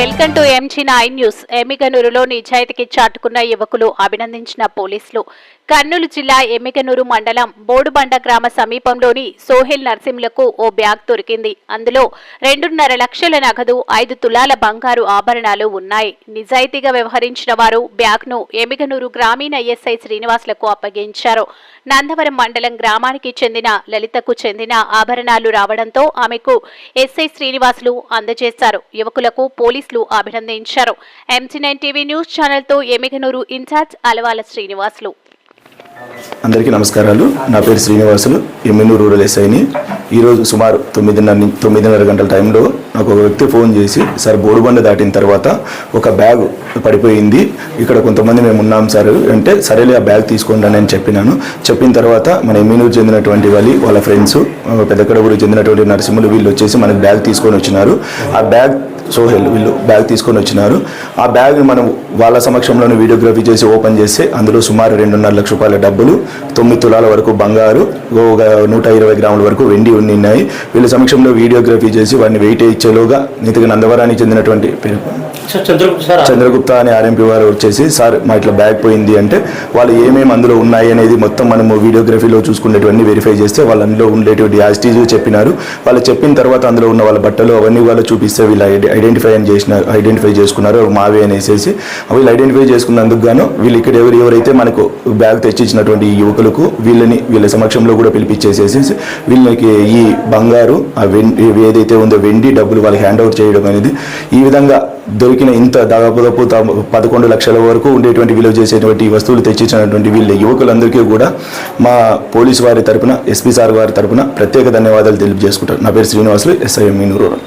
Welcome to MG nine news. ఎమ్మిగనూరులో నిజాయితీకి చాటుకున్న యువకులు అభినందించిన పోలీసులు. కర్నూలు జిల్లా ఎమ్మిగనూరు మండలం బోడుబండ గ్రామ సమీపంలోని సోహెల్ నర్సింలకు ఓ బ్యాగ్ దొరికింది. అందులో రెండున్నర లక్షల నగదు ఐదు తులాల బంగారు ఆభరణాలు ఉన్నాయి. నిజాయితీగా వ్యవహరించిన వారు బ్యాగ్ను ఎమ్మిగనూరు గ్రామీణ ఎస్ఐ శ్రీనివాసులకు అప్పగించారు. నందవరం మండలం గ్రామానికి చెందిన లలితకు చెందిన ఆభరణాలు రావడంతో ఆమెకు ఎస్ఐ శ్రీనివాసులు అందజేశారు. యువకులకు పోలీసులు అభినందించారు. ఎంసీ నైన్ టీవీ న్యూస్ ఛానల్తో ఎమిగనూరు ఇన్ఛార్జ్ అలవాల శ్రీనివాసులు. అందరికీ నమస్కారాలు. నా పేరు శ్రీనివాసులు. ఎమ్మెనూరు రూరల్ ఎస్ఐని ఈరోజు సుమారు తొమ్మిదిన్నర తొమ్మిదిన్నర గంటల టైంలో నాకు ఒక వ్యక్తి ఫోన్ చేసి సార్ బోడుబండ దాటిన తర్వాత ఒక బ్యాగ్ పడిపోయింది. ఇక్కడ కొంతమంది మేము ఉన్నాం సార్. అంటే సరేలే ఆ బ్యాగ్ తీసుకోండి అని చెప్పినాను. చెప్పిన తర్వాత మన ఎమ్మెనూరు చెందినటువంటి వాళ్ళు వాళ్ళ ఫ్రెండ్స్ పెద్దకడగూరు చెందినటువంటి నరసింహులు వీళ్ళు వచ్చేసి మనకి బ్యాగ్ తీసుకొని వచ్చినారు. ఆ బ్యాగ్ సోహెల్ వీళ్ళు బ్యాగ్ తీసుకొని వచ్చినారు. ఆ బ్యాగ్ మనం వాళ్ళ సమక్షంలోనే వీడియోగ్రఫీ చేసి ఓపెన్ చేస్తే అందులో సుమారు రెండున్నర లక్ష రూపాయల డబ్బులు తొమ్మిది తులాల వరకు బంగారు ఒక నూట ఇరవై గ్రాముల వరకు వెండి ఉన్నాయి. వీళ్ళ సమక్షంలో వీడియోగ్రఫీ చేసి వాడిని వెయిట్ ఇచ్చేలోగా నీతిగా నందవరానికి చెందినటువంటి చంద్రగుప్త అనే ఆర్ఎంపీ వారు వచ్చేసి సార్ మా ఇట్లా బ్యాగ్ పోయింది అంటే వాళ్ళు ఏమేమి అందులో ఉన్నాయి అనేది మొత్తం మనము వీడియోగ్రఫీలో చూసుకునేటివన్నీ వెరిఫై చేస్తే వాళ్ళు అందులో ఉండేటువంటి యాజిటీజ్ చెప్పినారు. వాళ్ళు చెప్పిన తర్వాత అందులో ఉన్న వాళ్ళ బట్టలు అవన్నీ వాళ్ళు చూపిస్తే వీళ్ళు ఐడెంటిఫై అని చేసిన ఐడెంటిఫై చేసుకున్నారు మావే అనేసి వీళ్ళు ఐడెంటిఫై చేసుకున్నందుకు గాను వీళ్ళు ఇక్కడ ఎవరు ఎవరైతే మనకు బ్యాగ్ తెచ్చిచ్చినటువంటి యువకులకు వీళ్ళని వీళ్ళ సమక్షంలో కూడా పిలిపించేసేసి వీళ్ళకి ఈ బంగారు ఆ వెండి ఏదైతే ఉందో వెండి డబ్బులు వాళ్ళకి హ్యాండ్ అవుట్ చేయడం అనేది ఈ విధంగా దొరికిన ఇంత దాదాపు పదకొండు లక్షల వరకు ఉండేటువంటి విలువ చేసేటువంటి వస్తువులు తెచ్చిచ్చినటువంటి వీళ్ళ యువకులందరికీ కూడా మా పోలీసు వారి తరపున ఎస్పీ సార్ వారి తరపున ప్రత్యేక ధన్యవాదాలు తెలియజేసుకుంటారు నా పేరు శ్రీనివాసులు ఎస్ఐఎం రూరల్